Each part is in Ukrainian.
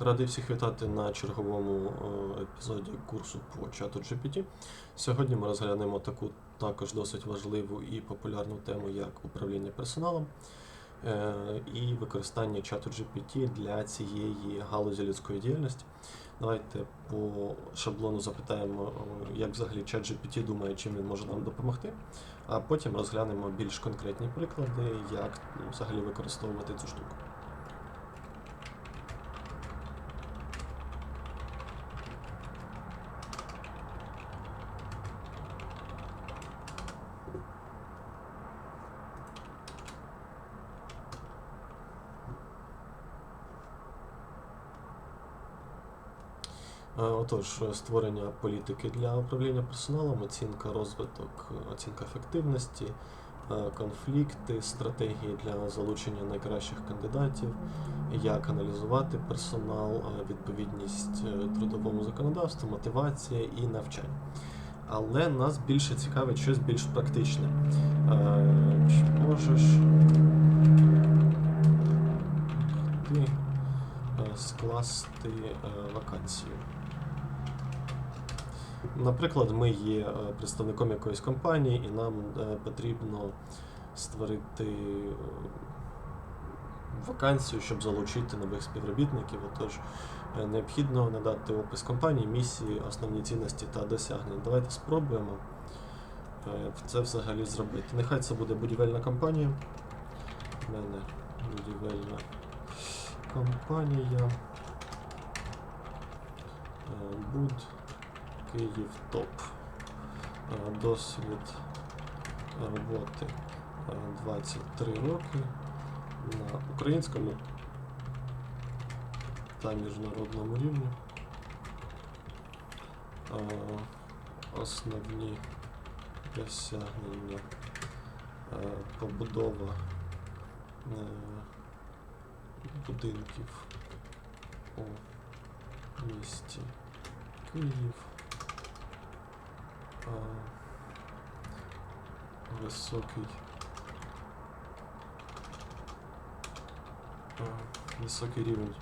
Радий всіх вітати на черговому е, епізоді курсу по чату GPT. Сьогодні ми розглянемо таку також досить важливу і популярну тему, як управління персоналом е, і використання чату GPT для цієї галузі людської діяльності. Давайте по шаблону запитаємо, е, як взагалі чат GPT думає, чим він може нам допомогти, а потім розглянемо більш конкретні приклади, як взагалі використовувати цю штуку. Отож, е, створення політики для управління персоналом, оцінка розвиток, оцінка ефективності, е, конфлікти, стратегії для залучення найкращих кандидатів, як аналізувати персонал, е, відповідність трудовому законодавству, мотивація і навчання. Але нас більше цікавить щось більш практичне. Чи можеш ти скласти вакансію? Наприклад, ми є е, представником якоїсь компанії, і нам е, потрібно створити е, вакансію, щоб залучити нових співробітників. Отож, необхідно надати опис компанії, місії, основні цінності та досягнення. Давайте спробуємо це взагалі зробити. Нехай це буде будівельна компанія. У мене будівельна компанія. Буд. Київ топ. Е, Досвід роботи е, 23 роки на українському та міжнародному рівні. Е, Основні досягнення е, побудова е, будинків у місті Київ. А, високий. Високий рівень.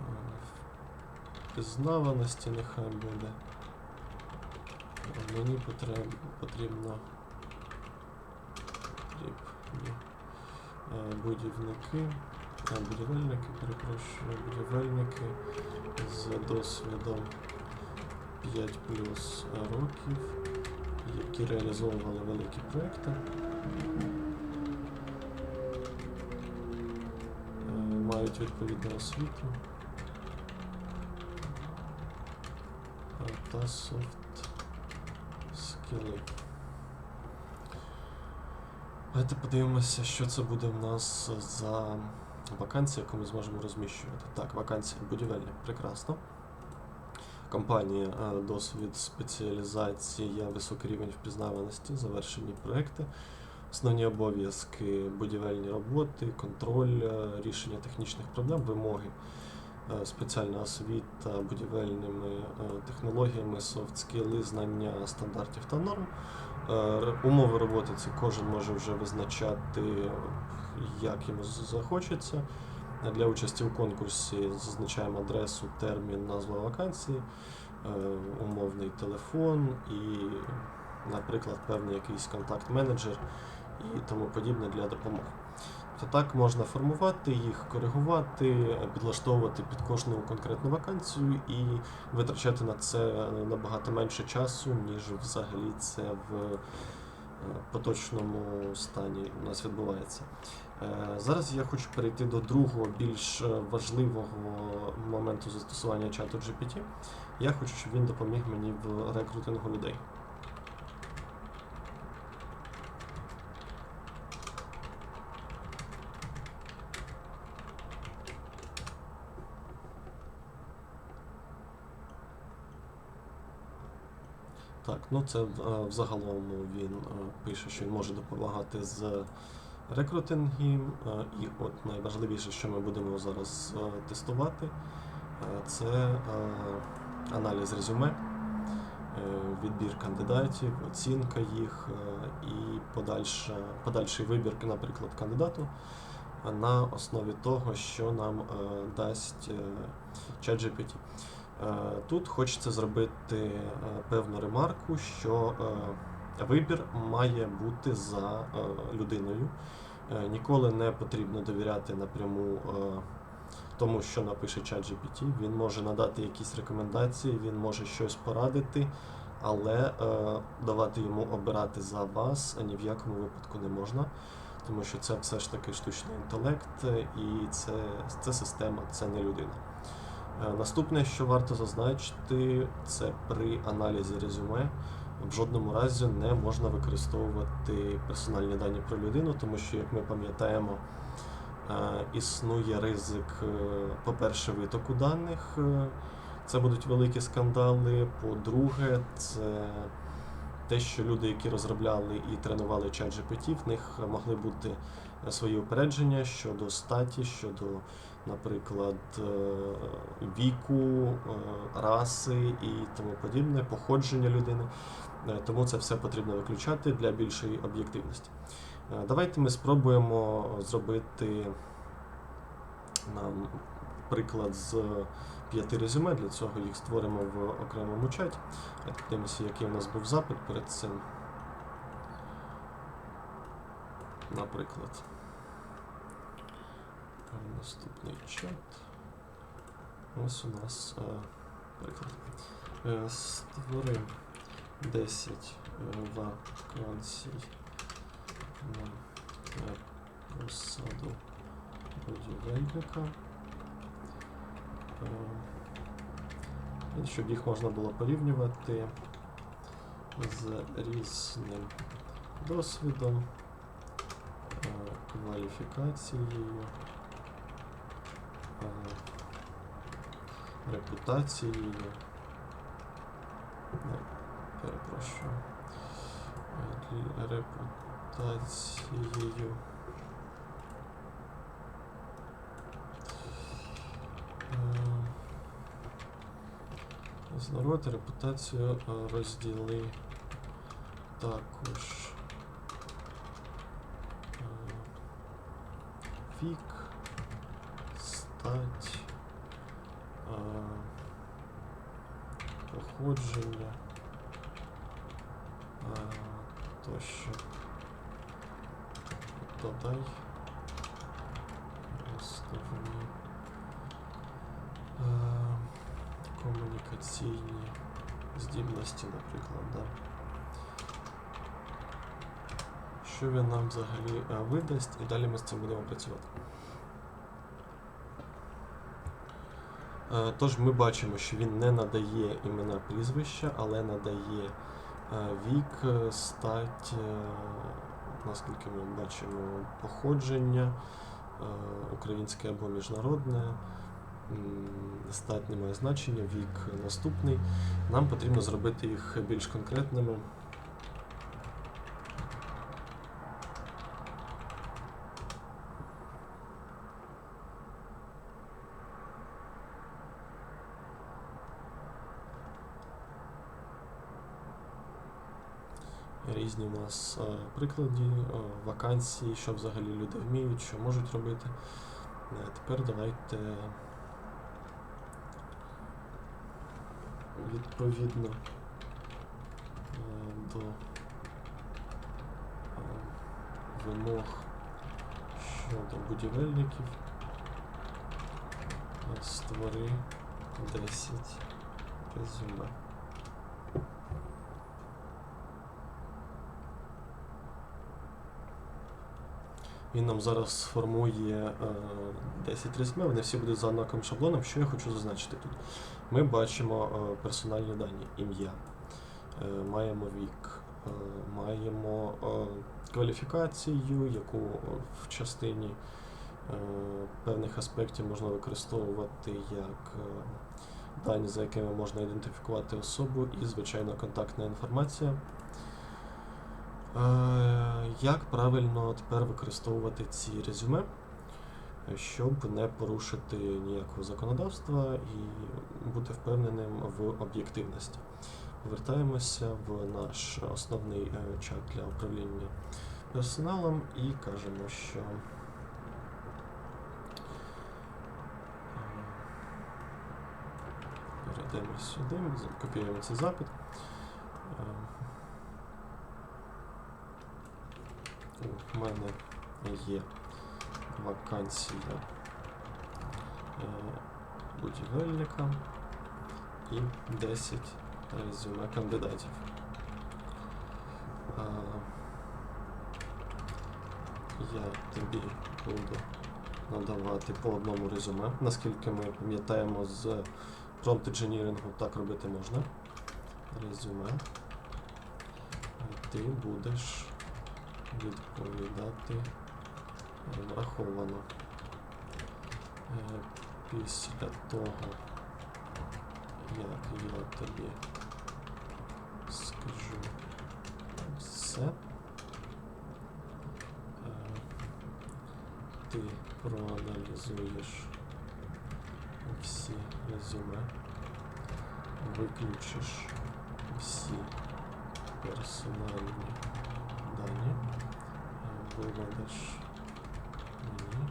А, впізнаваності нехай буде. Мені потрібно потрібно будівники, будівельники, перепрошую, будівельники з досвідом 5 плюс років, які реалізовували великі проекти. Е, Мають відповідну освіту е, та софт скіли. Давайте подивимося, що це буде в нас за вакансія, яку ми зможемо розміщувати. Так, вакансія будівельник, прекрасно. Компанія е, досвід спеціалізація, високий рівень впізнаваності, завершені проекти, основні обов'язки, будівельні роботи, контроль, е, рішення технічних проблем, вимоги, е, спеціальна освіта будівельними технологіями, софт-скіли, знання стандартів та норм. Умови роботи це кожен може вже визначати, як йому з- Для участі у конкурсі зазначаємо адресу, термін, назву вакансії, е, умовний телефон і, наприклад, певний якийсь контакт-менеджер і тому подібне для допомоги. То так можна формувати їх, коригувати, е, підлаштовувати під кожну конкретну вакансію і витрачати на це набагато менше часу, ніж взагалі це в е, поточному стані у нас відбувається. Е, Зараз я хочу перейти до другого більш е, важливого моменту застосування чату GPT. Я хочу, щоб він допоміг мені в рекрутингу людей. Так, ну це е, взагалом він е, пише, що він може допомагати з рекрутингом. е, І от найважливіше, що ми будемо зараз тестувати, це аналіз резюме, відбір кандидатів, оцінка їх і подальша, подальший вибір, наприклад, кандидату. на основі того, що нам дасть ChatGPT. Е, Тут хочеться зробити е, певну ремарку, що е, вибір має бути за людиною. Ніколи не потрібно довіряти напряму тому, що напише ChatGPT. Він може надати якісь рекомендації, він може щось порадити, але давати йому обирати за вас ні в якому випадку не можна. Тому що це все ж таки штучний інтелект, і це, це система, це не людина. Е, Наступне, що варто зазначити, це при аналізі резюме в жодному разі не можна використовувати персональні дані про людину, тому що, як ми пам'ятаємо, е, існує ризик, е, по-перше, витоку даних. Це будуть великі скандали. По-друге, це те, що люди, які розробляли і тренували ChatGPT, в них могли бути свої упередження щодо статі, щодо, наприклад, е, віку, е, раси і тому подібне, походження людини. Е, Тому це все потрібно виключати для більшої об'єктивності. Давайте ми спробуємо зробити нам приклад з п'яти резюме. Для цього їх створимо в окремому чаті. Подивимося, який у нас був запит перед цим. Наприклад. Е, Наступний чат. Ось у нас е, приклад. Е, Створи 10 е, вакансій на е, посаду будівельника. Е, І щоб їх можна було порівнювати з різним досвідом, е, кваліфікацією, Е, репутацією. Не, перепрошую. Репутацією. Е, З репутацію розділи також е, вік, стать, е, походження е, тощо. Додай основні е, комунікаційні здібності, наприклад, да. Що він нам взагалі е, видасть, і далі ми з цим будемо працювати. Тож ми бачимо, що він не надає імена прізвища, але надає е, вік, е, стать, е, наскільки ми бачимо, походження, е, українське або міжнародне. Стать не має значення, вік наступний. Нам потрібно зробити їх більш конкретними. Різні у нас е, приклади, е, вакансії, що взагалі люди вміють, що можуть робити. Е, Тепер давайте відповідно до вимог щодо будівельників створи 10 резюме. Він нам зараз сформує е, 10 резюме, вони всі будуть за однаковим шаблоном. Що я хочу зазначити тут? Ми бачимо е, персональні дані, ім'я, е, маємо вік, е, маємо е, кваліфікацію, яку в частині е, певних аспектів можна використовувати як е, дані, за якими можна ідентифікувати особу, і, звичайно, контактна інформація. Е, як правильно тепер використовувати ці резюме, щоб не порушити ніякого законодавства і бути впевненим в об'єктивності? Повертаємося в наш основний е, чат для управління персоналом і кажемо, що е, перейдемо сюди, копіюємо цей запит. У мене є вакансія е, будівельника і 10 резюме кандидатів. Я тобі буду надавати по одному резюме. Наскільки ми пам'ятаємо з prompt engineering, так робити можна. Резюме. Ти будеш відповідати враховано. Е, Після того, як я тобі скажу все, е, ти проаналізуєш всі резюме, виключиш всі персональні дані, виведеш мені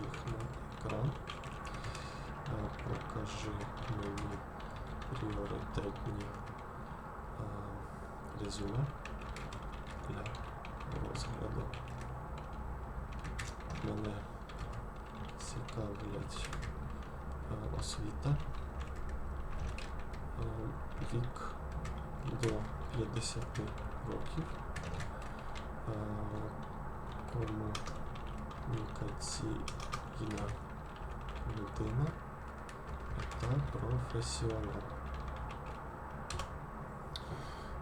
їх на екран, покажи мені пріоритетні е, резюме для розгляду. Мене цікавлять е, освіта, е, вік до 50 років, комунікаційна людина та професіонал.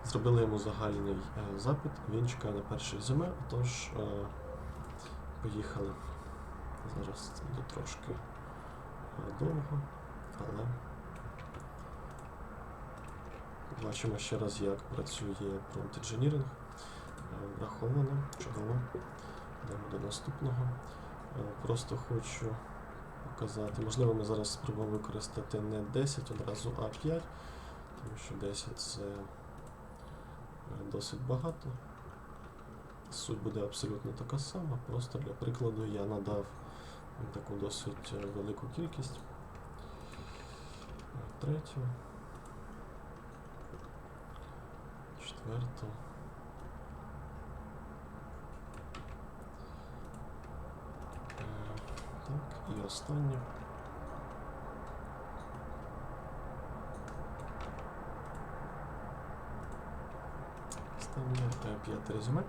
Зробили йому загальний е, запит, він чекає на перше резюме, отож е, поїхали. Зараз це буде трошки е, довго, але бачимо ще раз, як працює prompt engineering. Е, Враховано, чудово. Йдемо до наступного. Е, Просто хочу показати. Можливо, ми зараз спробуємо використати не 10 одразу, а 5, тому що 10 це е, досить багато. Суть буде абсолютно така сама, просто для прикладу я надав таку досить е, велику кількість. Третю. Четверту. Е, Так, і останнє. Останнє е, п'яте резюме.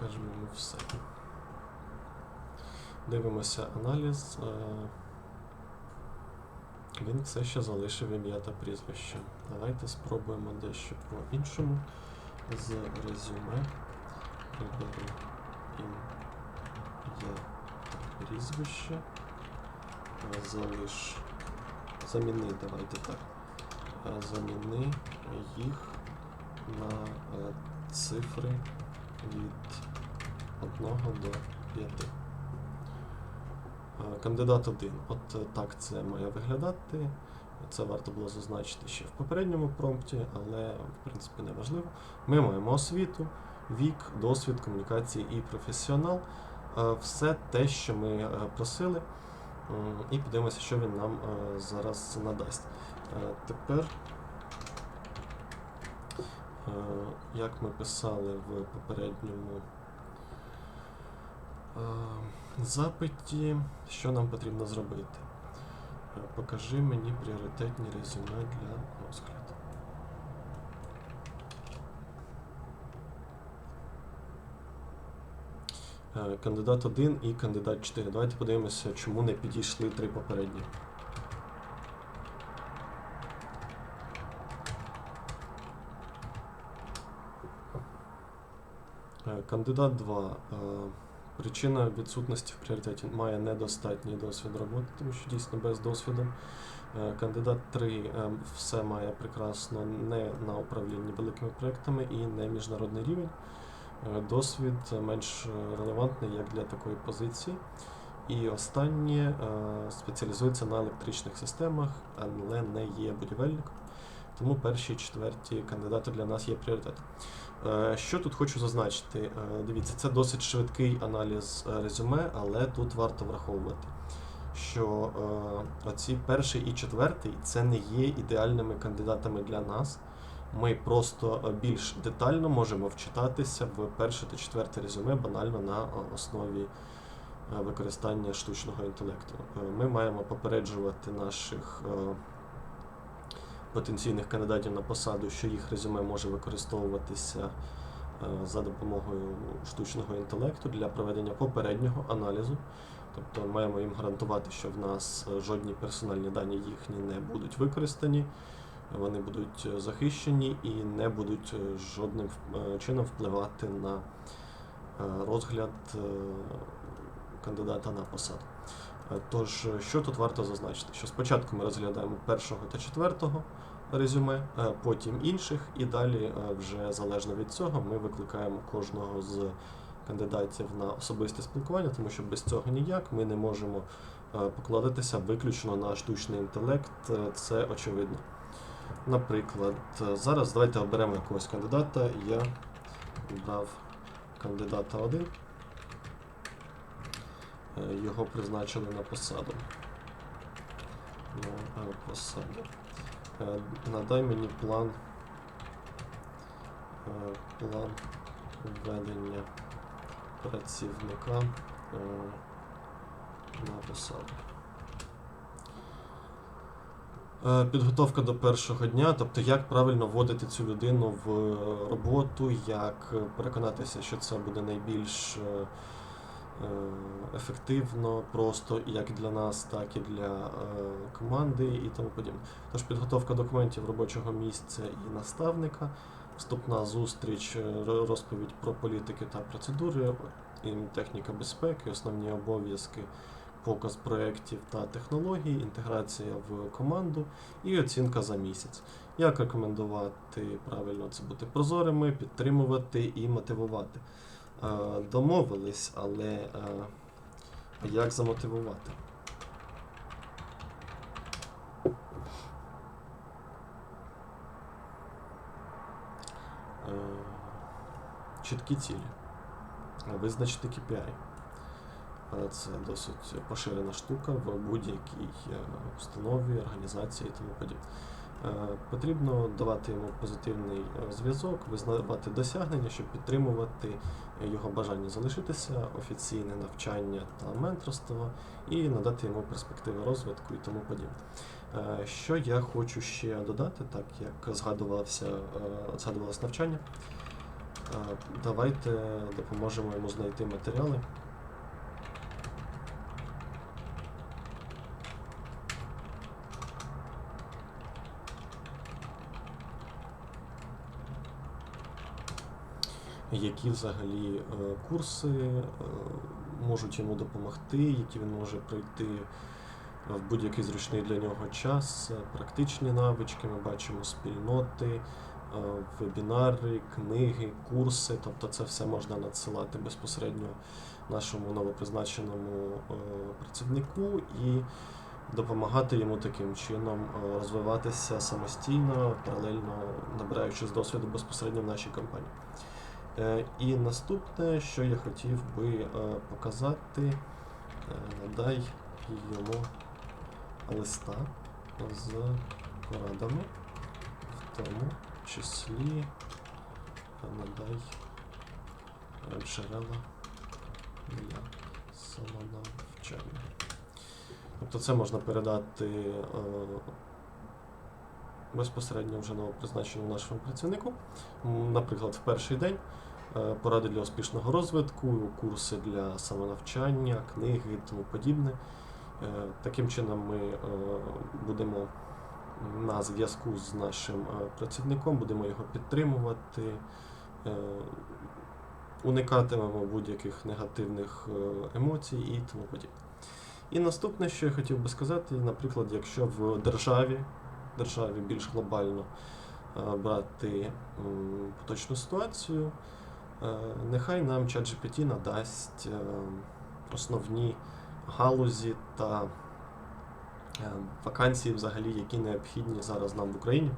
Кажемо йому все. Дивимося аналіз. е, Він все ще залишив ім'я та прізвище. Давайте спробуємо дещо по-іншому. З резюме приберу ім'я прізвище. Залиш. Заміни, давайте так. Е, Заміни їх на е, цифри від 1 до 5. Е, Кандидат 1. От так це має виглядати. Це варто було зазначити ще в попередньому промпті, але в принципі не важливо. Ми маємо освіту, вік, досвід, комунікації і професіонал. Е, Все те, що ми е, просили. І подивимося, що він нам е, зараз надасть. Тепер, як ми писали в попередньому запиті, що нам потрібно зробити? Покажи мені пріоритетні резюме для розгляду. Е, Кандидат 1 і кандидат 4. Давайте подивимося, чому не підійшли три попередні. Е, Кандидат 2. Е, Причина відсутності в пріоритеті має недостатній досвід роботи, тому що дійсно без досвіду. Е, Кандидат 3 е, все має прекрасно не на управлінні великими проектами і не міжнародний рівень. Е, Досвід менш релевантний як для такої позиції. І останнє е, спеціалізується на електричних системах, але не є будівельником. Тому перші і четверті кандидати для нас є пріоритет. Е, Що тут хочу зазначити? Дивіться, це досить швидкий аналіз резюме, але тут варто враховувати. що оці перший і четвертий це не є ідеальними кандидатами для нас. Ми просто е, більш детально можемо вчитатися в перше та четверте резюме банально на е, основі е, використання штучного інтелекту. Ми маємо попереджувати наших потенційних кандидатів на посаду, що їх резюме може використовуватися за допомогою штучного інтелекту для проведення попереднього аналізу. Тобто маємо їм гарантувати, що в нас жодні персональні дані їхні не будуть використані, вони будуть е, захищені і не будуть е, жодним е, чином впливати на розгляд кандидата на посаду. Тож, що тут варто зазначити? Що спочатку ми розглядаємо першого та четвертого резюме, потім інших, і далі, вже залежно від цього, ми викликаємо кожного з кандидатів на особисте спілкування, тому що без цього ніяк ми не можемо покладатися виключно на штучний інтелект, це очевидно. Наприклад, зараз давайте оберемо якогось кандидата. Я брав кандидата 1. Е, Його призначили на посаду. На посаду. Е, Надай мені план. е, План введення працівника е, на посаду. Е, Підготовка до першого дня, тобто як правильно вводити цю людину в е, роботу, як е, переконатися, що це буде найбільш е, е, ефективно, просто як для нас, так і для е, команди і тому подібне. Тож підготовка документів робочого місця і наставника, вступна зустріч, е, розповідь про політики та процедури, техніка безпеки, основні обов'язки, показ проєктів та технологій, інтеграція в команду і оцінка за місяць. Як рекомендувати правильно це бути прозорими, підтримувати і мотивувати. Е, Домовились, але е, як замотивувати? Е, Чіткі цілі. Визначити KPI. Це досить поширена штука в будь-якій е, установі, організації і тому подібне. Е, Потрібно давати йому позитивний е, зв'язок, визнавати досягнення, щоб підтримувати його бажання залишитися, офіційне навчання та менторство і надати йому перспективи розвитку і тому подібне. Що я хочу ще додати, так як згадувався, згадувалось навчання. Давайте допоможемо йому знайти матеріали. Які взагалі е, курси е, можуть йому допомогти, які він може пройти в будь-який зручний для нього час, практичні навички, ми бачимо спільноти, е, вебінари, книги, курси. Тобто це все можна надсилати безпосередньо нашому новопризначеному працівнику і допомагати йому таким чином розвиватися самостійно, паралельно набираючись досвіду безпосередньо в нашій компанії. Е, І наступне, що я хотів би е, показати, е, надай йому листа з порадами, в тому числі надай джерела для самонавчання. Тобто це можна передати безпосередньо вже новопризначеному нашому працівнику. Наприклад, в перший день е, поради для успішного розвитку, курси для самонавчання, книги і тому подібне. Е, Таким чином ми е, будемо на зв'язку з нашим працівником, будемо його підтримувати, уникатимемо будь-яких негативних емоцій і тому подібне. І наступне, що я хотів би сказати, наприклад, якщо в державі, державі більш глобально е, брати поточну ситуацію, е, нехай нам ChatGPT надасть е, основні галузі та вакансії, взагалі, які необхідні зараз нам в Україні.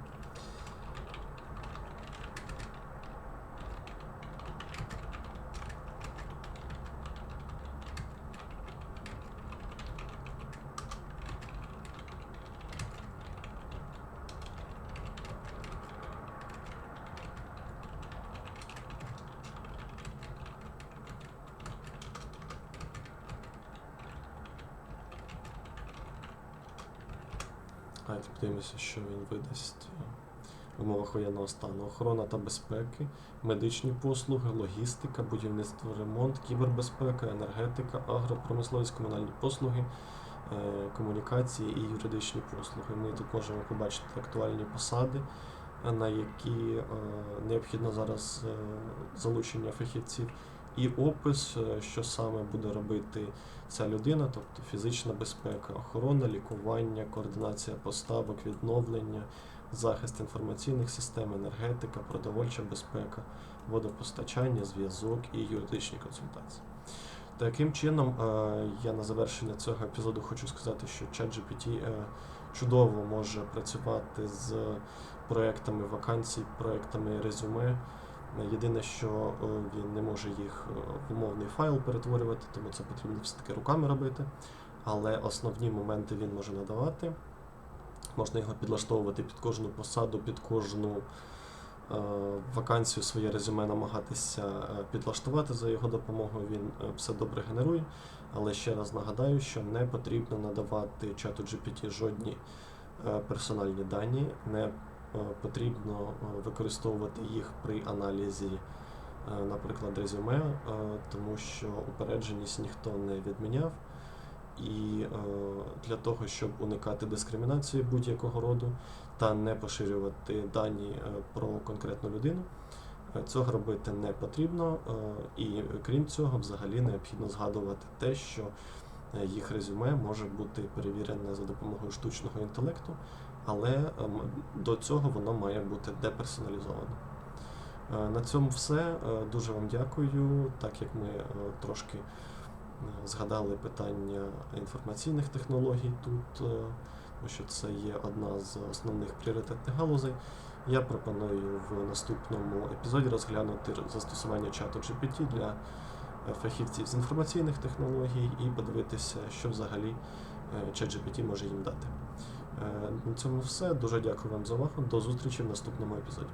Давайте подивимося, що він видасть е, в воєнного стану. Охорона та безпеки, медичні послуги, логістика, будівництво, ремонт, кібербезпека, енергетика, агропромисловість, комунальні послуги, е, комунікації і юридичні послуги. Ми тут можемо побачити актуальні посади, е, на які е, необхідно зараз залучення фахівців, і опис, що саме буде робити ця людина, тобто фізична безпека, охорона, лікування, координація поставок, відновлення, захист інформаційних систем, енергетика, продовольча безпека, водопостачання, зв'язок і юридичні консультації. Таким чином, е, я на завершення цього епізоду хочу сказати, що ChatGPT е, чудово може працювати з проектами вакансій, проектами резюме. Єдине, що е, він не може їх в умовний файл перетворювати, тому це потрібно все-таки руками робити. Але основні моменти він може надавати. Можна його підлаштовувати під кожну посаду, під кожну е, вакансію своє резюме намагатися е, підлаштувати за його допомогою. Він е, все добре генерує. Але ще раз нагадаю, що не потрібно надавати чату GPT жодні персональні дані, не потрібно використовувати їх при аналізі, наприклад, резюме, тому що упередженість ніхто не відміняв. І е, для того, щоб уникати дискримінації будь-якого роду та не поширювати дані е, про конкретну людину, е, цього робити не потрібно. І крім цього, взагалі необхідно згадувати те, що їх резюме може бути перевірене за допомогою штучного інтелекту, але е, до цього воно має бути деперсоналізовано. На цьому все. Дуже вам дякую. Так як ми трошки згадали питання інформаційних технологій тут, е, тому що це є одна з основних пріоритетних галузей. Я пропоную в наступному епізоді розглянути застосування чату GPT для е, фахівців з інформаційних технологій і подивитися, що взагалі е, ChatGPT може їм дати. На цьому все. Дуже дякую вам за увагу. До зустрічі в наступному епізоді.